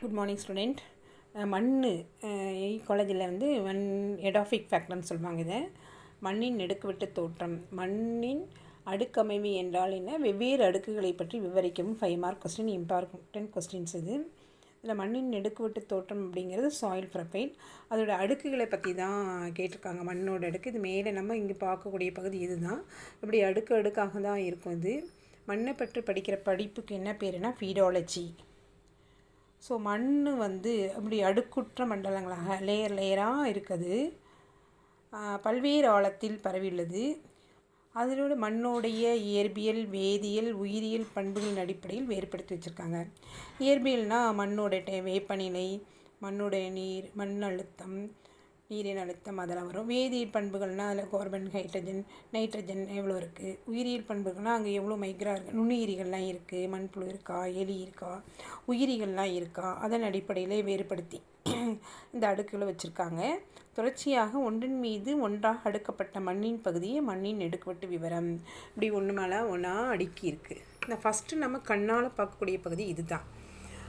Good morning student மண் காலேஜில் வந்து மண் எடாஃபிக் ஃபேக்டர்னு சொல்லுவாங்க இதை. மண்ணின் நெடுக்குவெட்டு தோற்றம். மண்ணின் அடுக்கமைவு என்றால் என்ன? வெவ்வேறு அடுக்குகளை பற்றி விவரிக்கவும் five mark question important questions இது. இதில் மண்ணின் நெடுக்குவெட்டு தோற்றம் அப்படிங்கிறது சாயில் ப்ரொஃபைல் அதோடய அடுக்குகளை பற்றி தான் கேட்டிருக்காங்க. மண்ணோட அடுக்கு. இது மேலே நம்ம இங்கே பார்க்கக்கூடிய பகுதி இது தான் இப்படி அடுக்கு அடுக்காக தான் இருக்கும் இது. மண்ணை பற்றி படிக்கிற படிப்புக்கு என்ன பேருனா ஃபீடாலஜி ஸோ மண் வந்து அப்படி அடுக்குற்ற மண்டலங்களாக லேயர் லேயராக இருக்குது. பல்வேறு ஆழத்தில் பரவியுள்ளது. அதனோட மண்ணோடைய இயற்பியல் வேதியியல் உயிரியல் பண்புகளின் அடிப்படையில் வேறுபடுத்தி வச்சுருக்காங்க. இயற்பியல்னால் மண்ணோட வேப்பநிலை மண்ணுடைய நீர் மண் அழுத்தம் நீரின் அழுத்தம் அதெல்லாம் வரும். வேதியியல் பண்புகள்னால் அதில் கார்பன் ஹைட்ரஜன் நைட்ரஜன் எவ்வளோ இருக்குது உயிரியல் பண்புகள்னால் அங்கே எவ்வளோ மைக்ரா இருக்குது நுண்ணுயிரிகள்லாம் இருக்குது மண்புழு இருக்கா? எலி இருக்கா? உயிரிகள்லாம் இருக்கா? அதன் அடிப்படையில் வேறுபடுத்தி இந்த அடுக்குகளை வச்சுருக்காங்க. தொடர்ச்சியாக ஒன்றின் மீது ஒன்றாக அடுக்கப்பட்ட மண்ணின் பகுதியை மண்ணின் நெடுக்குவட்டு விவரம். இப்படி ஒன்று மேலே ஒன்றா அடுக்கி இருக்குது இந்த ஃபஸ்ட்டு நம்ம கண்ணால் பார்க்கக்கூடிய பகுதி இதுதான்.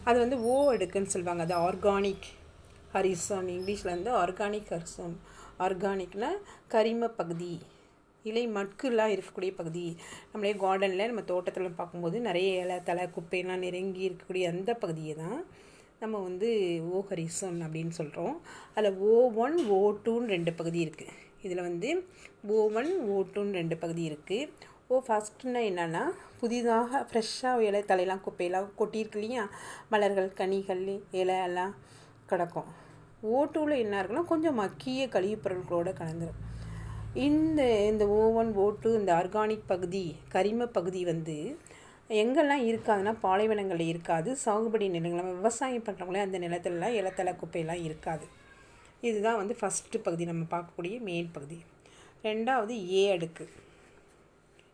அது வந்து ஓ அடுக்குன்னு சொல்லுவாங்க. அது ஆர்கானிக் ஹரிசம் இங்கிலீஷில் வந்து ஆர்கானிக் ஹரிசம். ஆர்கானிக்னால் கரிம பகுதி. இலை மட்குலாம் இருக்கக்கூடிய பகுதி. நம்மளே கார்டனில் நம்ம தோட்டத்தில் பார்க்கும்போது நிறைய இலை தலை குப்பையெல்லாம் நெருங்கி இருக்கக்கூடிய அந்த பகுதியை தான் நம்ம வந்து ஓ ஹரிசம் அப்படின்னு சொல்கிறோம் அதில் ஓ ஒன் ஓ டூன்னு ரெண்டு பகுதி இருக்குது இதில் வந்து ஓ ஒன் ஓ டூன்னு ரெண்டு பகுதி இருக்குது ஓ ஃபஸ்ட்டுன்னா என்னென்னா புதிதாக ஃப்ரெஷ்ஷாக இலை தலையெல்லாம் குப்பையெல்லாம் கொட்டியிருக்கு இல்லையா? மலர்கள் கனிகள் இலை எல்லாம் கிடக்கும். ஓட்டூவில் என்ன இருக்குன்னா கொஞ்சம் மக்கிய கழிவுப் பொருட்களோடு கலந்துரும். இந்த இந்த ஓவன் ஓட்டு இந்த ஆர்கானிக் பகுதி கரிம பகுதி வந்து எங்கெல்லாம் இருக்காதுன்னா பாலைவனங்களில் இருக்காது. சாகுபடி நிலங்கள் விவசாயம் பண்ணுறவங்களே அந்த நிலத்துலலாம் இலத்தலை குப்பையெல்லாம் இருக்காது. இதுதான் வந்து ஃபஸ்ட்டு பகுதி நம்ம பார்க்கக்கூடிய மெயின் பகுதி. ரெண்டாவது ஏ அடுக்கு.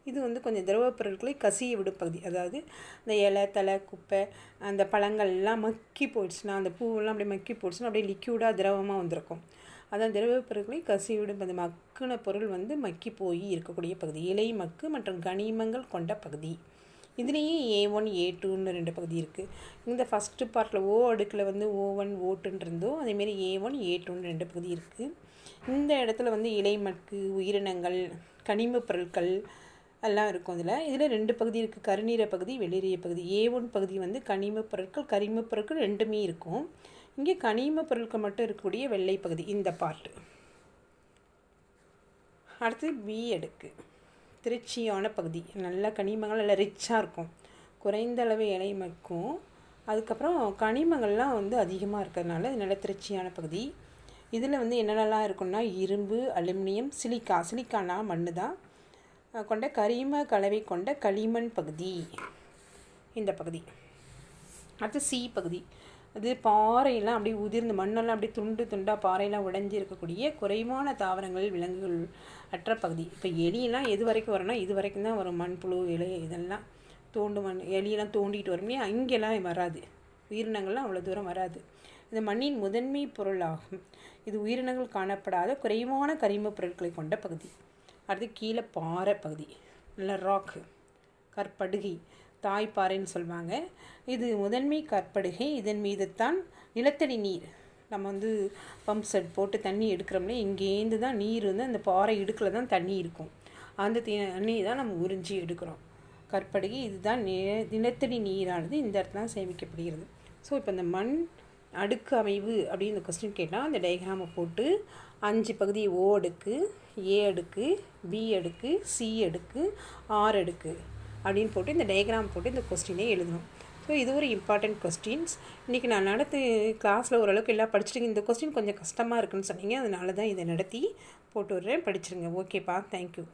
இது வந்து கொஞ்சம் திரவ பொருட்களை கசிய விடும் பகுதி. அதாவது இந்த இலை தலை குப்பை அந்த பழங்கள்லாம் மக்கி போயிடுச்சுன்னா அந்த பூவெல்லாம் அப்படியே மக்கி போயிடுச்சுன்னா அப்படியே லிக்யூடாக திரவமாக வந்திருக்கும். அதான் திரவ பொருட்களை கசிய விடும் அந்த மக்குன பொருள் வந்து மக்கி போய் இருக்கக்கூடிய பகுதி. இலை மக்கு மற்றும் கனிமங்கள் கொண்ட பகுதி. இதுலேயும் ஏ ஒன் ஏ டூன்னு ரெண்டு பகுதி இருக்குது இந்த ஃபஸ்ட்டு பார்ட்டில் ஓ அடுக்கில் வந்து ஓ ஒன் ஓ டூன்னு இருந்தோம். அதேமாரி ஏ ஒன் ஏ டூன்னு ரெண்டு பகுதி இருக்குது இந்த இடத்துல வந்து இலை மக்கு உயிரினங்கள் கனிம பொருட்கள் எல்லாம் இருக்கும் இதில் இதில் ரெண்டு பகுதி இருக்குது கருநீர பகுதி வெளிரிய பகுதி. ஏ ஒன் பகுதி வந்து கனிம பொருட்கள் கரிம பொருட்கள் ரெண்டுமே இருக்கும். இங்கே கனிம பொருட்கள் மட்டும் இருக்கக்கூடிய வெள்ளை பகுதி இந்த பார்ட்டு அடுத்து பி அடுக்கு. திருச்சியான பகுதி. நல்ல கனிமங்கள் நல்லா ரிச்சாக இருக்கும். குறைந்த அளவு இலை மக்கும். அதுக்கப்புறம் கனிமங்கள்லாம் வந்து அதிகமாக இருக்கிறதுனால இது நல்ல திருச்சியான பகுதி. இதில் வந்து என்னென்னலாம் இருக்குன்னா இரும்பு அலுமினியம் சிலிக்கா. சிலிக்கானா மண் தான் கொண்ட கரிம கலவை கொண்ட களிமண் பகுதி. இந்த பகுதி. அடுத்து சி பகுதி. அது பாறையெல்லாம் அப்படியே உதிர்ந்து மண்ணெல்லாம் அப்படியே துண்டு துண்டாக பாறையெல்லாம் உடைஞ்சி இருக்கக்கூடிய குறைவான தாவரங்கள் விலங்குகள் அற்ற பகுதி. இப்போ எலியெல்லாம் எது வரைக்கும் வரும்னா இது வரைக்கும் தான் வரும். மண்புழு இலை இதெல்லாம் தோண்டு மண் எலியெல்லாம் தோண்டிட்டு வரும் அங்கெல்லாம் வராது. உயிரினங்கள்லாம் அவ்வளோ தூரம் வராது. இது மண்ணின் முதன்மை பொருளாகும். இது உயிரினங்கள் காணப்படாத குறைவான கரிம பொருட்களை கொண்ட பகுதி. அடுத்து கீழே பாறை பகுதி நல்ல ராக்கு கற்படுகை தாய்ப்பாறைன்னு சொல்லுவாங்க. இது முதன்மை கற்படுகை. இதன் மீது தான் நிலத்தடி நீர். நம்ம வந்து பம்ப் செட் போட்டு தண்ணி எடுக்கிறோம்னா இங்கேருந்து தான் நீர் வந்து அந்த பாறை இடுக்கில் தான் தண்ணி இருக்கும். அந்த தண்ணி தான் நம்ம உறிஞ்சி எடுக்கிறோம். கற்படுகை இதுதான் நிலத்தடி நீரானது இந்த இடத்துல தான் சேமிக்கப்படுகிறது. ஸோ இப்போ இந்த மண் அடுக்கு அமைவு அப்படின்னு இந்த கொஸ்டின் கேட்டால் அந்த டயக்ராமை போட்டு அஞ்சு பகுதி ஓ அடுக்கு ஏ அடுக்கு பி அடுக்கு சி அடுக்கு ஆர் அடுக்கு அப்படின்னு போட்டு இந்த டயக்ராம் போட்டு இந்த கொஸ்டினே எழுதணும். ஸோ இது ஒரு இம்பார்ட்டண்ட் கொஸ்டின்ஸ் இன்றைக்கி நான் நடத்து கிளாஸில் ஓரளவுக்கு எல்லாம் படிச்சுட்டு இந்த கொஸ்டின் கொஞ்சம் கஷ்டமாக இருக்குன்னு சொன்னீங்க. அதனால தான் இதை நடத்தி போட்டு விட்றேன். படிச்சிருங்க. ஓகேப்பா தேங்க்யூ